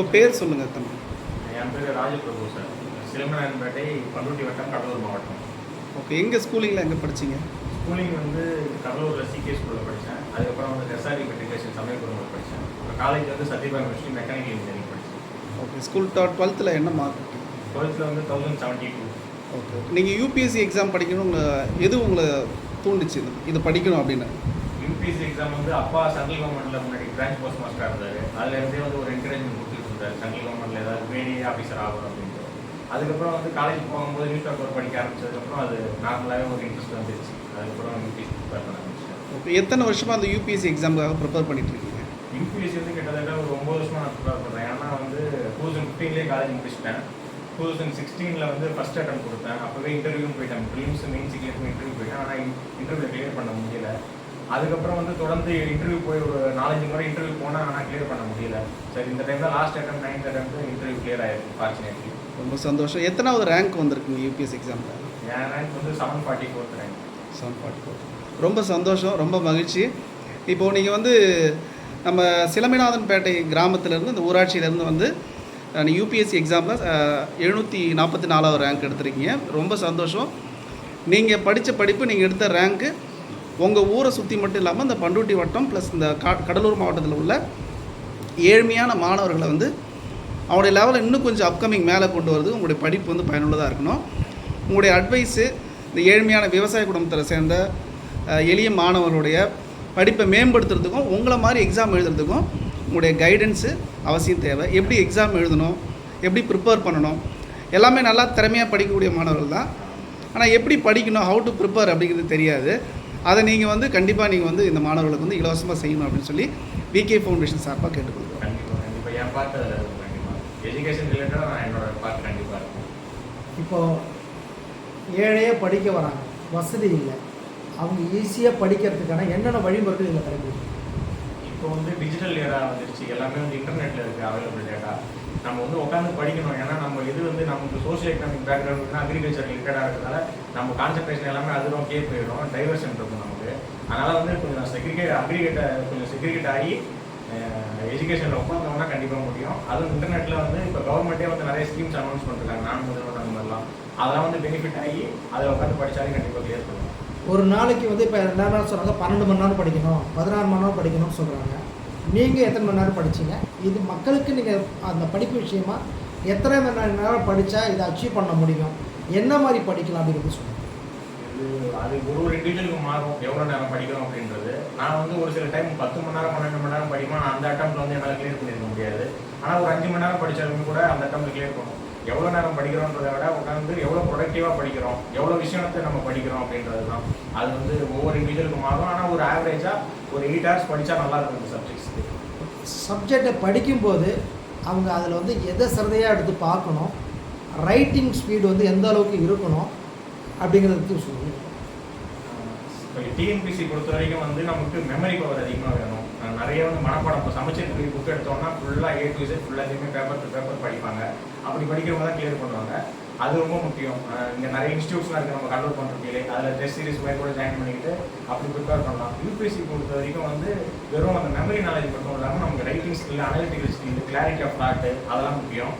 உங்கள் பேர் சொல்லுங்கள் தம்பி. என் பேர் ராஜபிரபு சார். சிலம்பநாயன்பேட்டை பண்ருட்டி வட்டம் கடலூர் மாவட்டம். ஓகே எங்கள் ஸ்கூலிங்கில் எங்கே படிச்சீங்க? ஸ்கூலிங் வந்து கடலூரில் சிகே ஸ்கூலில் படித்தேன் அதுக்கப்புறம் வந்து எஸ்ஆர்டி மெட்ரிகுலேஷன் சமயபுரமில் படித்தேன் அப்புறம் காலேஜ் வந்து சத்யபாய் யூனிவர்சிட்டி மெக்கானிக்கல் இன்ஜினியரிங் படித்தேன் ஓகே ஸ்கூல் டுவெல்த்தில் என்ன மார்க் டுவெல்த்தில் வந்து தௌசண்ட் செவன்ட்டி டூ ஓகே. நீங்கள் யூபிஎஸ்சி எக்ஸாம் படிக்கணும் உங்களை எது உங்களை தூண்டுச்சு இது? படிக்கணும் அப்படின்னு. யூபிஎஸ்சி எக்ஸாம் வந்து அப்பா சென்ட்ரல் கவர்மெண்ட்டில் முன்னாடி பிரான்ச் போஸ்ட் மாஸ்டராக இருந்தார். அதுல இருந்தே வந்து ஒரு என்கரேஜ்மெண்ட் இருந்தார் சென்ட்ரல் கவர்மெண்ட்டில் ஏதாவது கிரேடி ஆஃபீஸர் ஆகும் அப்படின்ட்டு அதுக்கப்புறம் வந்து காலேஜ் போகும்போது நியூஸ் பேப்பர் படிக்க ஆரம்பிச்சதுக்கப்புறம் அது நார்மலாகவே ஒரு இன்ட்ரெஸ்ட் வந்துருச்சு. அதுக்கப்புறம் யூபிஎஸ்சி ப்ரிப்பேர் பண்ண ஆரம்பிச்சேன். ஓகே எத்தனை வருஷமாக அந்த யூபிஎஸ்சி எக்ஸாமுக்காக ப்ரிப்பேர் பண்ணிட்டு இருக்கீங்க? யூபிஎஸ்சி வந்து கிட்டத்தட்ட ஒரு ஒம்பது வருஷமா நான் ப்ரிப்பேர் பண்ணுறேன் ஏன்னா வந்து டூ தௌசண்ட் ஃபிஃப்டீன்லேயே காலேஜ் முடிச்சிட்டேன். டூ தௌசண்ட் சிக்ஸ்டீனில் வந்து ஃபஸ்ட் அட்டம் கொடுத்தேன். அப்போவே இன்டர்வியூவும் போயிட்டேன். ப்ரிலிம்ஸ் மெயின் சிக்லேருந்து இன்டர்வியூ போயிட்டேன். ஆனால் இன்டர்வியூ கிளியர் பண்ண முடியல. அதுக்கப்புறம் வந்து தொடர்ந்து இன்டர்வியூ போய் ஒரு நாலஞ்சு முறை இன்டர்வியூ போனால் ஆனால் கிளியர் பண்ண முடியல. சரி இந்த டைம் தான் last attempt ninth attempt interview clear ஆயிருக்கு ஃபார்ச்சுனேட்லி ரொம்ப சந்தோஷம். எத்தனாவது ரேங்க் வந்திருக்குங்க யூபிஎஸ்சி எக்ஸாமில் என் ரேங்க் வந்து seven forty fourth rank seven forty four ரொம்ப சந்தோஷம் ரொம்ப மகிழ்ச்சி. இப்போது நீங்கள் வந்து நம்ம சிலம்பிநாதன்பேட்டை கிராமத்திலேருந்து இந்த ஊராட்சியிலேருந்து வந்து யூபிஎஸ்சி எக்ஸாமில் எழுநூற்றி நாற்பத்தி நாலாவது ரேங்க் எடுத்திருக்கீங்க. ரொம்ப சந்தோஷம். நீங்கள் படித்த படிப்பு நீங்கள் எடுத்த ரேங்க்கு உங்கள் ஊரை சுற்றி மட்டும் இல்லாமல் இந்த பண்ருட்டி வட்டம் ப்ளஸ் இந்த கா கடலூர் மாவட்டத்தில் உள்ள ஏழ்மையான மாணவர்களை வந்து அவங்களுடைய லெவலில் இன்னும் கொஞ்சம் அப்கமிங் மேலே கொண்டு வரது உங்களுடைய படிப்பு வந்து பயனுள்ளதாக இருக்கணும். உங்களுடைய அட்வைஸு இந்த ஏழ்மையான விவசாய குடும்பத்தில் சேர்ந்த எளிய மாணவர்களுடைய படிப்பை மேம்படுத்துறதுக்கும் உங்களை மாதிரி எக்ஸாம் எழுதுறதுக்கும் உங்களுடைய கைடன்ஸு அவசியம் தேவை. எப்படி எக்ஸாம் எழுதணும்? எப்படி ப்ரிப்பேர் பண்ணணும்? எல்லாமே நல்லா திறமையாக படிக்கக்கூடிய மாணவர்கள் தான். ஆனால் எப்படி படிக்கணும்? ஹவு டு ப்ரிப்பேர் அப்படிங்கிறது தெரியாது. அதை நீங்கள் வந்து கண்டிப்பாக நீங்கள் வந்து இந்த மாணவர்களுக்கு வந்து இலவசமாக செய்யணும் அப்படின்னு சொல்லி விகே ஃபவுண்டேஷன் சார்பாக கேட்டுக்கொள்கிறோம். கண்டிப்பாக கண்டிப்பாக என் பார்ட் அதில் இருக்கும் கண்டிப்பாக எஜுகேஷன் ரிலேட்டடாக நான் என்னோட பார்ட் கண்டிப்பாக இருக்கும். இப்போ ஏழையே படிக்க வராங்க. வசதி இல்லை. அவங்க ஈஸியாக படிக்கிறதுக்கான என்னென்ன வழிமுறைகள் இதில் கிடைக்கும் இப்போ வந்து டிஜிட்டல் ஏரா வந்துருச்சு. எல்லாமே வந்து இன்டர்நெட்டில் இருக்குது அவைலபிள் டேட்டா நம்ம வந்து உட்காந்து படிக்கணும். ஏன்னா நம்ம இது வந்து நமக்கு சோஷியல் எக்கனாமிக் பேக்ரவுண்ட் அக்ரிகல்ச்சர் ரிலேட்டடாக இருக்கிறதால நம்ம கான்சன்ட்ரேஷன் எல்லாமே அது நோக்கியே போயிடும். டைவர்ஷன் இருக்கும் நமக்கு. அதனால் வந்து கொஞ்சம் செக்ரிகேட் அக்ரிகேட்டை கொஞ்சம் செக்ரிகேட் ஆகி எஜுகேஷனில் உட்காந்தோம்னா கண்டிப்பாக முடியும். அதுவும் இன்டர்நெட்டில் வந்து இப்போ கவர்மெண்ட்டே வந்து நிறைய ஸ்கீம்ஸ் அனௌன்ஸ் பண்ணிருக்காங்க. நான் முதல்வர் அந்த மாதிரிலாம். அதெல்லாம் வந்து பெனிஃபிட் ஆகி அதில் உட்காந்து படித்தாலே கண்டிப்பாக கிளியர் பண்ணுவோம் ஒரு நாளைக்கு வந்து இப்போ எல்லாரும் சொல்கிறாங்க பன்னெண்டு மணி நேரம் படிக்கணும் பதினாறு மணி நேரம் படிக்கணும்னு சொல்கிறாங்க நீங்கள் எத்தனை மணி நேரம் படிச்சீங்க? இது மக்களுக்கு நீங்கள் அந்த படிப்பு விஷயமா எத்தனை மணி நேரம் படித்தா இதை அச்சீவ் பண்ண முடியும்? என்ன மாதிரி படிக்கலாம் அப்படிங்கிறது சொல்லுங்கள் அது ஒரு ஒரு இண்டிவிஜுவலுக்கு மாறும். எவ்வளோ நேரம் படிக்கிறோம் அப்படின்றது. நான் வந்து ஒரு சில டைம் பத்து மணி நேரம் பன்னெண்டு மணி நேரம் நான் அந்த அட்டம்ப்ட்ல வந்து என்னால் கிளியர் பண்ணிருக்க முடியாது. ஆனால் ஒரு அஞ்சு மணி நேரம் படிச்சாலுமே கூட அந்த அட்டம்ப்ட் கிளியர் பண்ணும். எவ்வளோ நேரம் படிக்கிறோன்றதை விட உட்காந்து எவ்வளோ ப்ரொடக்டிவாக படிக்கிறோம். எவ்வளோ விஷயத்தை நம்ம படிக்கிறோம் அப்படின்றது தான். அது வந்து ஒவ்வொரு இண்டிவிஜுவலுக்கு மாறும். ஆனால் ஒரு ஆவரேஜாக ஒரு எயிட் ஹவர்ஸ் படித்தா நல்லா இருக்கும் இந்த சப்ஜெக்ட்ஸ்க்கு சப்ஜெக்டை படிக்கும்போது அவங்க அதில் வந்து எதை சிறதையாக எடுத்து பார்க்கணும் ரைட்டிங் ஸ்பீடு வந்து எந்த அளவுக்கு இருக்கணும் அப்படிங்கிறது சொல்லுங்கள் இப்போ டிஎன்பிசி பொறுத்த வரைக்கும் வந்து நமக்கு மெமரி பவர் அதிகமாக வேணும். நிறைய வந்து மனப்பாடம். இப்போ சமச்சீர் புக் எடுத்தோம்னா ஃபுல்லாக ஏ டு ஃபுல்லாக ஃபுல்லாத்தையுமே பேப்பர் டு பேப்பர் படிப்பாங்க. அப்படி படிக்கிறவங்க தான் கிளியர் பண்ணுவாங்க. அது ரொம்ப முக்கியம். இங்கே நிறைய இன்ஸ்டியூட்ஸ்லாம் இருக்குது நம்ம கண்ட்ரோல் பண்ணுறதுக்கு அதில் டெஸ்ட் சீரிஸ் மாதிரி கூட ஜாயின் பண்ணிக்கிட்டு அப்படி ப்ரிப்பேர் பண்ணலாம். யூபிஎஸ்சி பொறுத்த வரைக்கும் வந்து வெறும் அந்த மெமரி நாலேஜ் மட்டும் இல்லாமல் நமக்கு writing skill analytical skill clarity of thought அதெல்லாம் முக்கியம்.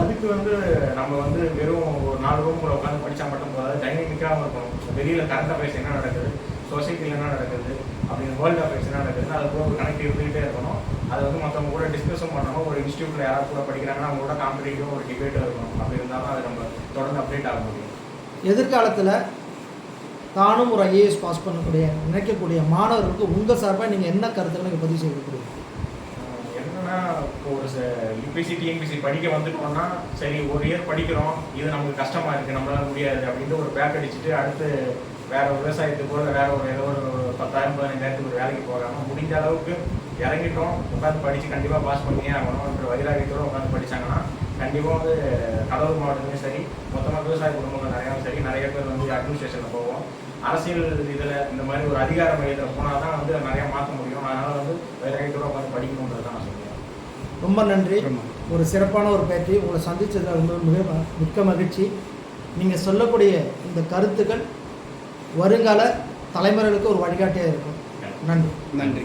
அதுக்கு வந்து நம்ம வந்து வெறும் ஒரு நாலு ரூம் உட்காந்து படித்தா மட்டும் போதாது டைனமிக்காகவும் இருக்கணும். வெளியில் கரண்ட் அஃபேர்ஸ் என்ன நடக்குது சொசைட்டியில் என்ன நடக்குது அப்படின்னு வேர்ல்டு அஃபேர்ஸ் என்ன நடக்குதுன்னு அது கூட ஒரு கனெக்ட் இருந்துகிட்டே இருக்கணும். அதை வந்து மற்றவங்க கூட டிஸ்கஸும் பண்ணணும். ஒரு இன்ஸ்டியூட்டில் யாராவது கூட படிக்கிறாங்கன்னா அவங்க கூட காம்படிட்டிவ் ஒரு டிபேட் இருக்கணும். அப்படி இருந்தாலும் அது நம்ம தொடர்ந்து அப்டேட் ஆக முடியும். எதிர்காலத்தில் தானும் ஒரு ஐஏஎஸ் பாஸ் பண்ணக்கூடிய நினைக்கக்கூடிய மாணவர்களுக்கு உங்கள் சார்பாக நீங்கள் என்ன கருத்துக்களை நீங்கள் பதிவு செய்யக்கூடிய ஆஹ் இப்போ ஒரு யூபிசி டிஎன்பிசி படிக்க வந்துட்டோம்னா சரி ஒரு இயர் படிக்கிறோம். இது நமக்கு கஷ்டமா இருக்கு நம்மளால முடியாது அப்படின்ட்டு ஒரு பேக் அடிச்சுட்டு அடுத்து வேற ஒரு விவசாயத்துக்கோ இல்லை வேற ஒரு ஏதோ ஒரு பத்தாயிரம் பதினஞ்சாயிரத்துக்கு ஒரு வேலைக்கு போகாம முடிஞ்ச அளவுக்கு இறங்கிட்டோம். உட்காந்து படிச்சு கண்டிப்பா பாஸ் பண்ணியே ஆகணும்ன்ற வைராகியத்தோட உட்காந்து படிச்சாங்கன்னா கண்டிப்பா வந்து கடலூர் மாவட்டத்துலையும் சரி மொத்தமாக விவசாய குடும்பங்கள் நிறையாவும் சரி நிறைய பேர் வந்து அட்மினிஸ்ட்ரேஷனில் போவோம். அரசியல் இதில் இந்த மாதிரி ஒரு அதிகார மையத்தில் போனால் தான் வந்து நிறையா மாற்ற முடியும். அதனால வந்து வைராகியத்தோட உட்காந்து படிக்கணுன்றது தான் நான் ரொம்ப நன்றி. ஒரு சிறப்பான ஒரு பேட்டி உங்களை சந்தித்ததில் ரொம்ப மிக மிக்க மகிழ்ச்சி. நீங்கள் சொல்லக்கூடிய இந்த கருத்துக்கள் வருங்கால தலைமுறைகளுக்கு ஒரு வழிகாட்டியாக இருக்கும். நன்றி. நன்றி.